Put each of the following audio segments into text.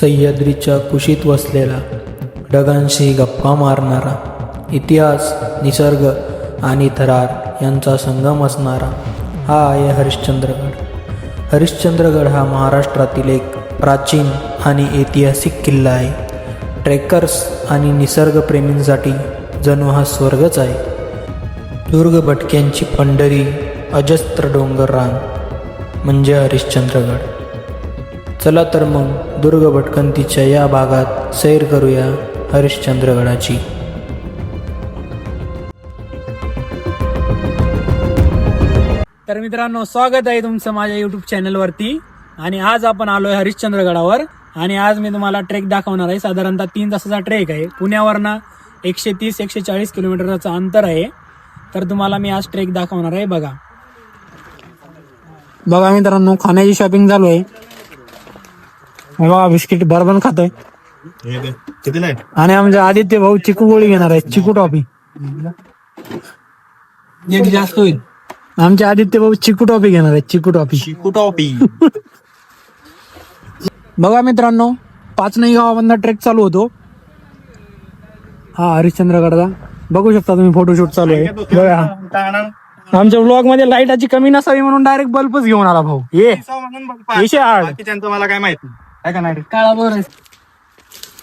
सह्याद्रीच्या कुशीत वसलेला ढगांशी गप्पा मारणारा इतिहास निसर्ग आणि थरार यांचा संगम असणारा हा आहे हरिश्चंद्रगड. हरिश्चंद्रगड हा महाराष्ट्रातील एक प्राचीन आणि ऐतिहासिक किल्ला आहे. ट्रेकर्स आणि निसर्गप्रेमींसाठी जणू हा स्वर्गच आहे. दुर्ग भटक्यांची पंढरी अजस्त्र डोंगर रांग म्हणजे हरिश्चंद्रगड. चला तर मग दुर्ग भटकंतीच्या या भागात सैर करूया हरिश्चंद्रगडाची. तर मित्रांनो स्वागत आहे तुमचं माझ्या युट्यूब चॅनलवरती आणि आज आपण आलोय हरिश्चंद्रगडावर. आणि आज मी तुम्हाला ट्रेक दाखवणार आहे. साधारणतः तीन तासाचा ट्रेक आहे. पुण्यावरनं एकशे तीस एकशे चाळीस किलोमीटरचं अंतर आहे. तर तुम्हाला मी आज ट्रेक दाखवणार आहे. बघा. बघा मित्रांनो खाण्याची शॉपिंग चालू आहे. हे बघा बिस्किट बरबन खातोय. कितीला आहे आणि आमचे आदित्य भाऊ चिकू गोळी घेणार आहे. चिकू टॉफी. जास्त होईल. आमचे आदित्य भाऊ चिकू टॉफी घेणार आहे. चिकू टॉफी. चिकू टॉपी बघा मित्रांनो पाच नाही गावामधला ट्रेक चालू होतो. हा हरिश्चंद्रगडचा. बघू शकता तुम्ही फोटोशूट चालू आहे. बघा. आमच्या ब्लॉगमध्ये लाईटाची कमी नसावी म्हणून डायरेक्ट बल्बच घेऊन आला भाऊ. ये. विषय आड. मला काय माहीत काय का नाही? काळा बरं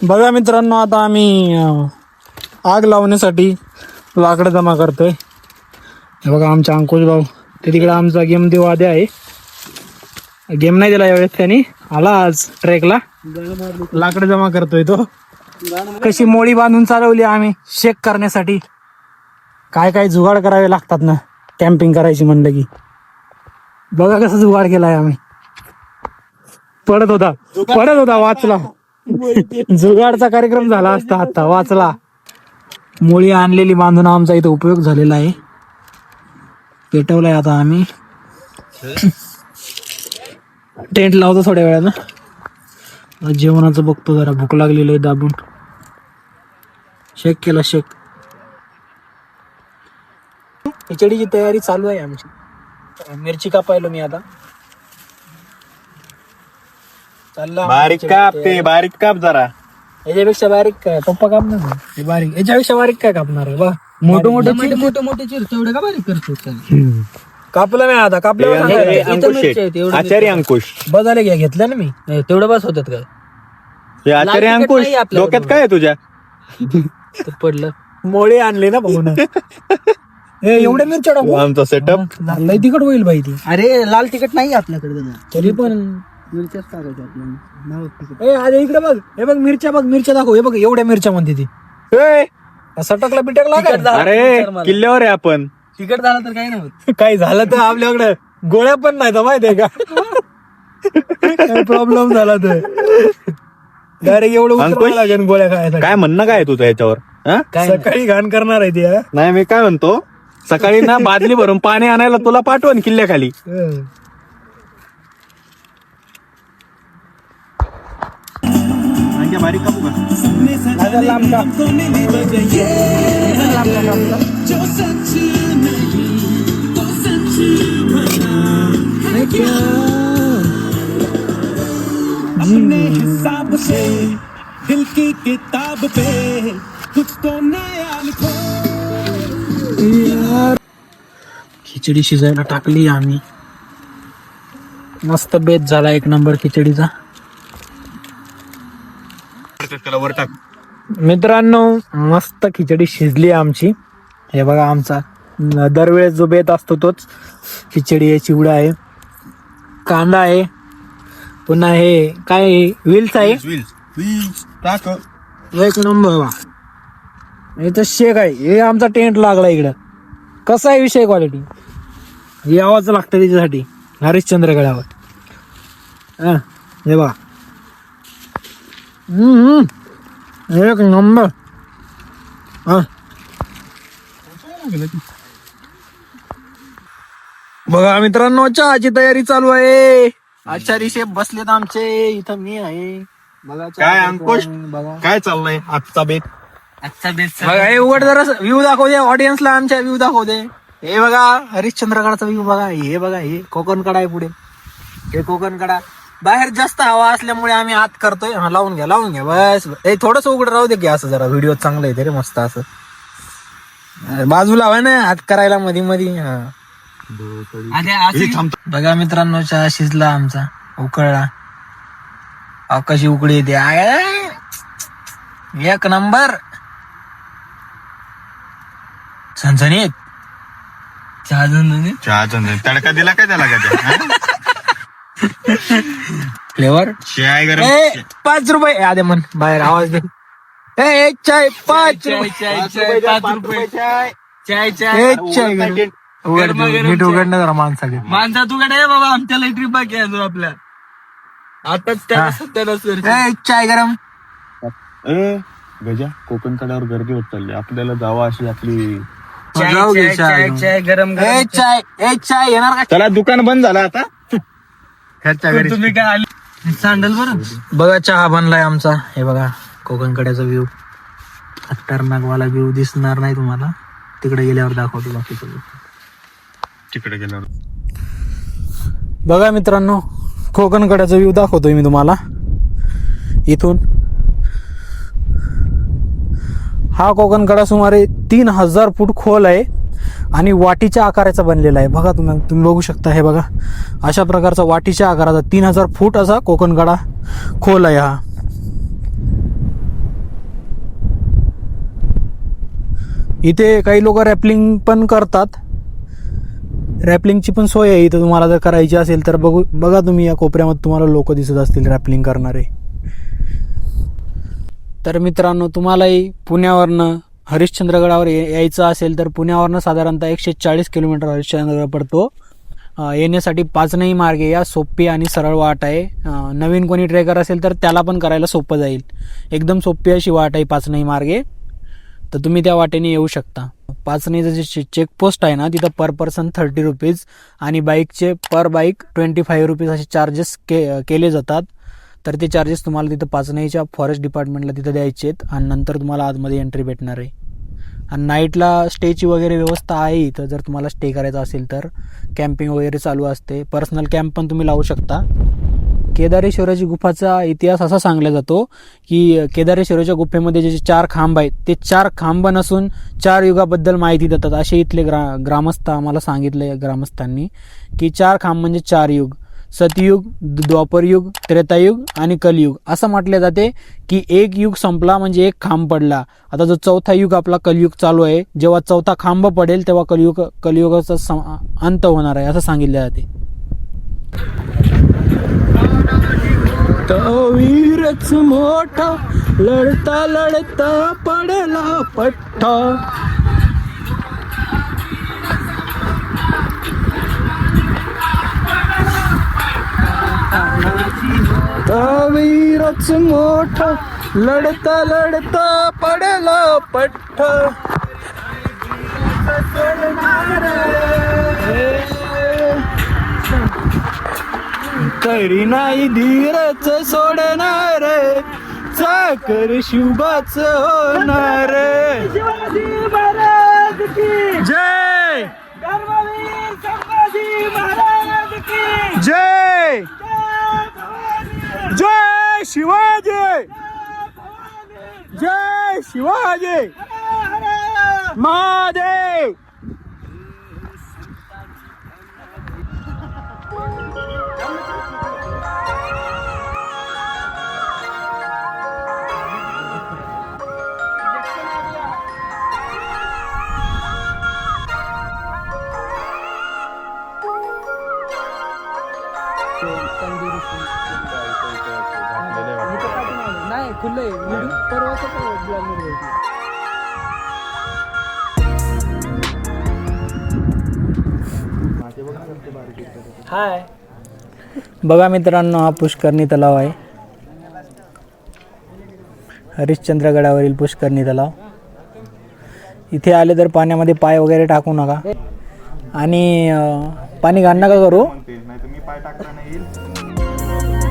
बघा मित्रांनो आता आम्ही अं, आग लावण्यासाठी लाकडं जमा करतोय. हे बघा आमचा अंकुश भाऊ ते तिकडे आमचा गेम देव आधी आहे. गेम नाही दिला यावेळेस त्यांनी. आला आज ट्रेकला. लाकडं जमा करतोय तो. कशी मोळी बांधून चालवली आम्ही शेक करण्यासाठी. काय काय जुगाड करावे लागतात ना कॅम्पिंग करायची म्हणलं की. बघा कसं जुगाड केलाय आम्ही. पडत होता. पडत होता वाचला. जुगाडचा कार्यक्रम झाला असता आता वाचला. मुळी आणलेली बांधून आमचा इथं उपयोग झालेला आहे. पेटवलाय आता आम्ही. टेंट लावतो थोड्या वेळानं. जेवणाचं बघतो जरा भूक लागलेली आहे दाबून. शेक केला शेक खिचडीची तयारी चालू आहे आमची. मिरची कापायलो मी आता. चालला बारीक काप ते बारीक काप जरा. याच्यापेक्षा बारीक काय पप्पा कापणार ना. हे बारीक. याच्यापेक्षा बारीक काय कापणार आहे? बा. मोठं मोठं मोठे मोठे चिरतो. एवढं का बारीक करतो कापलं नाही आता. कापलं हे अंकुश. आचार्य अंकुश. बघायला घ्या घेतलं ना मी. तेवढं बस होतात काय हे आचार्य अंकुश डोक्यात काय आहे तुझ्या? पडलं. मोळे आणले ना बघून ए एवढ्या मिरच्या टाकू? आमचा सेटअप लय तिकट होईल बाई ती. अरे लाल तिकट नाही आपल्याकडे तरी पण. मिरच्याच टाकायच्या आपल्याला. ए आज इकडे बघ. हे बघ मिरच्या बघ मिरच्या दाखव. हे बघ एवढ्या मिरच्या म्हणते ती. ए, सटकला बिटकला काय? अरे किल्ल्यावर आहे आपण. तिकट झालं तर काही नाही काही झालं तर आपल्याकडे गोळ्या पण नाही तर माहितीये का? काही प्रॉब्लेम झाला तर. डायरेक्ट एवढं अंकुश? उतरावं लागेल गोळ्या खायसाठी. काय म्हणणं काय आहे तुझं याच्यावर? हा? सकाळी घाण करणार आहे ती हा? नाही मी काय म्हणतो? सकाळी ना बादली भरून पाणी आणायला तुला पाठवण किल्ल्याखाली. हं. बारीक कापू का। आता लांब का? अपने हिसाब से दिल की किताब पे कुछ तो नया लिखो। खिचडी शिजायला टाकली आम्ही. मस्त बेत झाला एक नंबर खिचडीचा. वर टाक. मित्रांनो मस्त खिचडी शिजली आमची. हे बघा आमचा दरवेळेस जो बेत असतो तोच खिचडी आहे चिवडा आहे कांदा आहे पुन्हा हे काय आहे? विल्स आहे टाक. एक नंबर बा. इथं शेक आहे. हे आमचा टेंट लागला इकडं. कसा आहे विषय क्वालिटी यावंच लागतं त्याच्यासाठी. हरिश्चंद्रगडावर हा हे बघा. हम्म. एक नंबर हा बघा मित्रांनो चहाची तयारी चालू आहे. आचारी शेफ बसलेत आमचे. इथं मी आहे. बघा चहा काय अंकुश? बघा. काय चाललंय आजचा बेत? आजचा बेस बघा हे उघड जरा व्ह्यू दाखव दे. ऑडियन्सला आमच्या व्ह्यू दाखव दे. हे बघा हरिश्चंद्रगडचा व्ह्यू बघा. हे बघा हे कोकण कडा आहे पुढे. हे कोकण कडा. बाहेर जास्त हवा असल्यामुळे आम्ही आत करतोय. हा लावून घ्या लावून घ्या. बस ए थोडस उघड राहू दे की असं जरा. व्हिडिओ चांगलं येते रे मस्त असं. अरे बाजूला हवा ना. आत करायला मध्ये हा. बघा मित्रांनो चहा शिजला आमचा. उकळला. अहो, कशी उकळी येते. आय. एक नंबर. झणझणीत. चहा झणझणीत? चहा चंदन तडका दिला काय त्याला का फ्लेवर चाय गरम ए पाच रुपये. आदे मन बाहेर आवाज दे. ए एक चाय पाच रुपये. चाय चाय एक चाय. गरम. उघड दे, नीट उघड ना जरा माणसाकडे माणसा तू कडे बाबा आमच्याला ट्रिप बाकी आहे अजून आपल्या. आताच त्याला ए, एक चाय गरम. गजा कोकण कड्यावर गर्दी होत चालली. आपल्याला जावा अशी आपली जाऊ चाय. चाय गरम एक चाय. एक चाय येणार का? त्याला दुकान बंद झालं आता. घरच्या घरी तुम्ही काय आले? सँडल बरं? बघा चहा बनलाय आमचा. हे बघा कोकण कड्याचा व्ह्यू खतरनाक वाला व्ह्यू दिसणार नाही तुम्हाला. तिकडे गेल्यावर दाखवतो बाकी सगळं. तिकडे गेल्यावर. बघा मित्रांनो कोकण कड्याचा व्ह्यू दाखवतोय मी तुम्हाला. इथून. हा कोकण कडा सुमारे तीन हजार फूट खोल आहे. आणि वाटीच्या आकाराचा बनलेला आहे. बघा तुम्ही तुम्ही बघू शकता हे बघा. अशा प्रकारचा वाटीच्या आकाराचा तीन हजार फूट असा कोकणकडा खोल आहे हा. इथे काही लोक रॅपलिंग पण करतात. रॅपलिंगची पण सोय आहे. इथं तुम्हाला जर करायची असेल तर बघू बघा तुम्ही या कोपऱ्यामध्ये तुम्हाला लोक दिसत असतील रॅपलिंग करणारे. तर मित्रांनो तुम्हालाही पुण्यावरनं हरिश्चंद्रगडावर यायचं असेल तर पुण्यावरनं साधारणतः एकशे चाळीस किलोमीटर हरिश्चंद्रगड पडतो. येण्यासाठी पाचनही मार्गे या सोपी आणि सरळ वाट आहे. नवीन कोणी ट्रेकर असेल तर त्याला पण करायला सोपं जाईल. एकदम सोपी अशी वाट आहे पाचनही मार्गे. तर तुम्ही त्या वाटेने येऊ शकता. पाचनीचं जे चेकपोस्ट आहे ना तिथं पर पर्सन थर्टी रुपीज आणि बाईकचे per bike twenty five rupees असे चार्जेस के केले जातात. तर ते चार्जेस तुम्हाला तिथं पाचणईच्या फॉरेस्ट डिपार्टमेंटला तिथं द्यायचे आहेत आणि नंतर तुम्हाला आतमध्ये एंट्री भेटणार आहे. आणि नाईटला स्टेची वगैरे व्यवस्था आहे इथं जर तुम्हाला स्टे करायचा असेल तर. कॅम्पिंग वगैरे चालू असते. पर्सनल कॅम्प पण तुम्ही लावू शकता. केदारेश्वराची गुफाचा इतिहास असा सांगला जातो की केदारेश्वराच्या गुफेमध्ये जे चार खांब आहेत ते चार खांब नसून चार युगाबद्दल माहिती देतात. असे इथले ग्रा ग्रामस्थ आम्हाला सांगितले ग्रामस्थांनी की चार खांब म्हणजे चार युग. सतयुग द्वापरयुग त्रेतायुग आणि कलयुग. असं म्हटले जाते की एक युग संपला म्हणजे एक खांब पडला. आता जो चौथा युग आपला कलयुग चालू आहे जेव्हा चौथा खांब पडेल तेव्हा कलयुग कलयुगाचा अंत होणार आहे असं सांगितले जाते. वीरच मोठा लढता लढता पडला पठ्ठा वीरच मोठा लढता लढता पडला पट्टा तरी नाही धीरच सोडणार चाकर शुभाच होणार जय! जय! जय शिवाजी! जय शिवाजी! महादेव! नाही खुल्लंय. परवाच हाय. बघा मित्रांनो हा पुष्करणी तलाव आहे. हरिश्चंद्रगडावरील पुष्करणी तलाव. इथे आले तर पाण्यामध्ये पाय वगैरे टाकू नका. आणि पाणी घाण नका करू. मी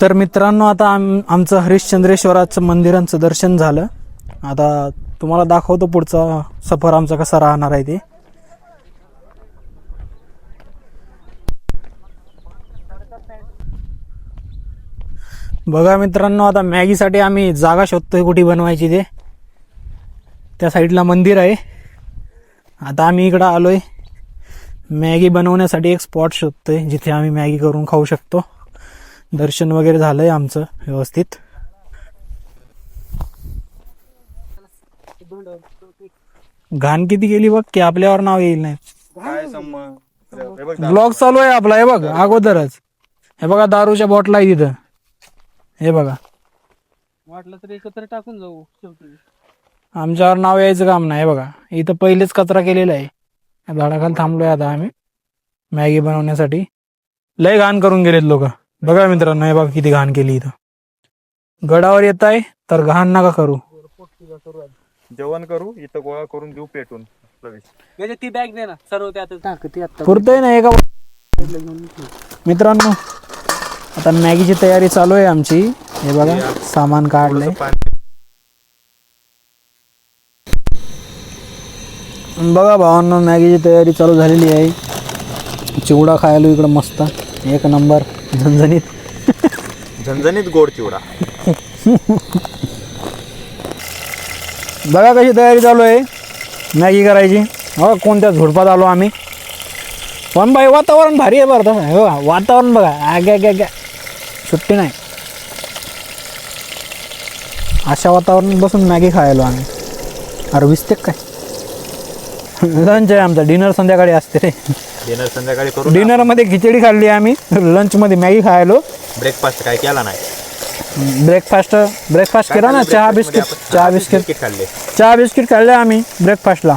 तर मित्रांनो आता आम आमचं हरिश्चंद्रेश्वराचं मंदिरांचं दर्शन झालं. आता तुम्हाला दाखवतो पुढचा सफर आमचा कसा राहणार आहे ते. बघा मित्रांनो आता मॅगीसाठी आम्ही जागा शोधतोय कुठे बनवायची ते. त्या साईडला मंदिर आहे. आता आम्ही इकडं आलोय. मॅगी बनवण्यासाठी एक स्पॉट शोधतोय जिथे आम्ही मॅगी करून खाऊ शकतो. दर्शन वगैरे झालंय आमचं व्यवस्थित. घाण किती गेली बघ की आपल्यावर नाव येईल नाही. ब्लॉग चालू आहे आपला हे बघ अगोदरच. हे बघा दारूच्या बॉटल आहे तिथं. हे बघा. वाटलं तर एकत्र टाकून जाऊ शेवटी. आमच्यावर नाव यायचं काम नाही हे बघा. इथं पहिलेच कचरा केलेला आहे. या झाडाखाली थांबलोय आता आम्ही. मॅगी बनवण्यासाठी. लय घाण करून गेलेत लोक. बघा मित्रांनो हे बघा किती घाण केली इथं. गडावर येत आहे तर घाण नका करू. जेवण करू इथं गोळा करून देऊ पेटून. म्हणजे ती बॅग दे ना सर्व त्यात पुरतोय ना एका मित्रांनो आता मॅगीची तयारी चालू आहे आमची. हे बघा सामान काढलंय. बघा भावांनो मॅगीची तयारी चालू झालेली आहे. चिवडा खायला इकडं मस्त. एक नंबर. झणझणीत. झणझणीत गोड चिवडा. बघा कशी तयारी चालू आहे. मॅगी करायची. हो कोणत्या झुडपात आलो आम्ही. पण बाई वातावरण भारी आहे बरं तसं हो वातावरण बघा. आग्या गे गे सुट्टी नाही. अशा वातावरणात बसून मॅगी खायलो आम्ही. अरे विसते काय? लंच आहे आमचा. डिनर संध्याकाळी असते रे. डिनर संध्याकाळी करू डिनरमध्ये खिचडी खाल्ली आम्ही. लंचमध्ये मॅगी खायलो. ब्रेकफास्ट काय केला नाही. ब्रेकफास्ट ब्रेकफास्ट केला ना? चहा बिस्किट चहा बिस्किट खाल्ले. चहा बिस्किट खाल्ले आम्ही ब्रेकफास्टला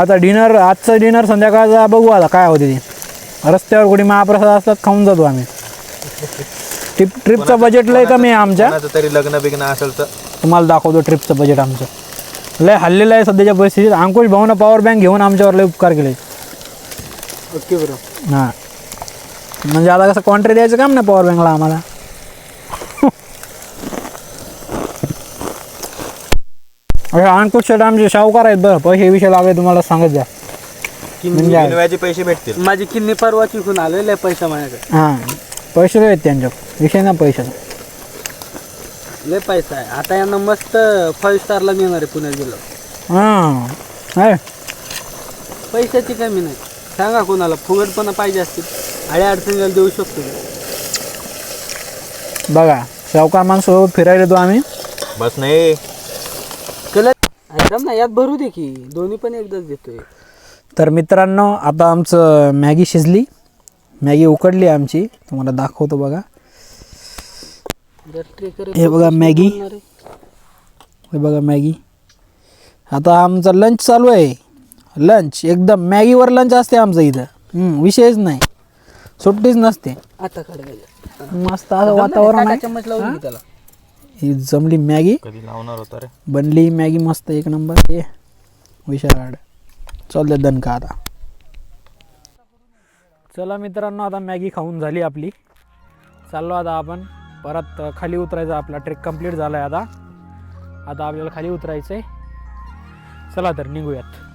आता डिनर आजचं डिनर संध्याकाळचा बघू आता काय होते ते. रस्त्यावर कुठे महाप्रसाद असतात खाऊन जातो आम्ही. ट्रिप ट्रिपचं बजेट लय कमी आहे आमच्या. कोणाचं तरी लग्न बिग्न असेल तर. तुम्हाला दाखवतो ट्रिपचं बजेट आमचं. लय हल्लेलं आहे सध्याच्या परिस्थितीत. अंकुश भाऊनं पॉवर बँक घेऊन आमच्यावर लय उपकार केले. ओके बरं. हां. म्हणजे आता कसं कॉन्ट्री द्यायचं काम नाही पॉवर बँकला आम्हाला. अरे अंकुश शेट आमचे शाहूकार आहेत बरं. पैसे विषय लागले तुम्हाला सांगत द्या म्हणजे आहे. पैसे भेटतील. माझी किन्नी परवा चिकून आलेले पैसा माझ्याकडे. हां. पैसे आहेत त्यांच्या विषय ना पैशाचा. लय पैसा आहे. आता यांना मस्त फाईव्ह स्टारला नेणार आहे पुण्यात गेलो. हां. आहे. पैशाची कमी नाही. सांगा कोणाला फुगटपणा पाहिजे असतील आड्या अडचणीला देऊ शकतो. बघा शाहूकार माणसासोबत फिरायला येतो आम्ही. बस नाही. केलं एकदम ना यात भरू दे की दोन्ही पण एकदाच देतोय. तर मित्रांनो आता आमचं मॅगी शिजली. मॅगी उकडली आमची. तुम्हाला दाखवतो बघा. जर ट्रेकर हे बघा मॅगी. हे बघा मॅगी. आता आमचा लंच चालू आहे. लंच एकदम मॅगीवर लंच असते आमचं इथं. हम्म, विषयच नाही. सुट्टीच नसते. आता काढ मस्त असं वातावरण आहे. चम्मच लावून घे त्याला. ही जमली मॅगी. कधी लावणार होता रे? बनली मॅगी मस्त एक नंबर. ये विशाळ चल दे दणका आता. चला मित्रांनो आता मॅगी खाऊन झाली आपली. चाललो आता आपण. परत खाली उतरायचं आपला ट्रेक कंप्लीट झाला आहे आता. आता आपल्याला खाली उतरायचं आहे चला तर निघूयात.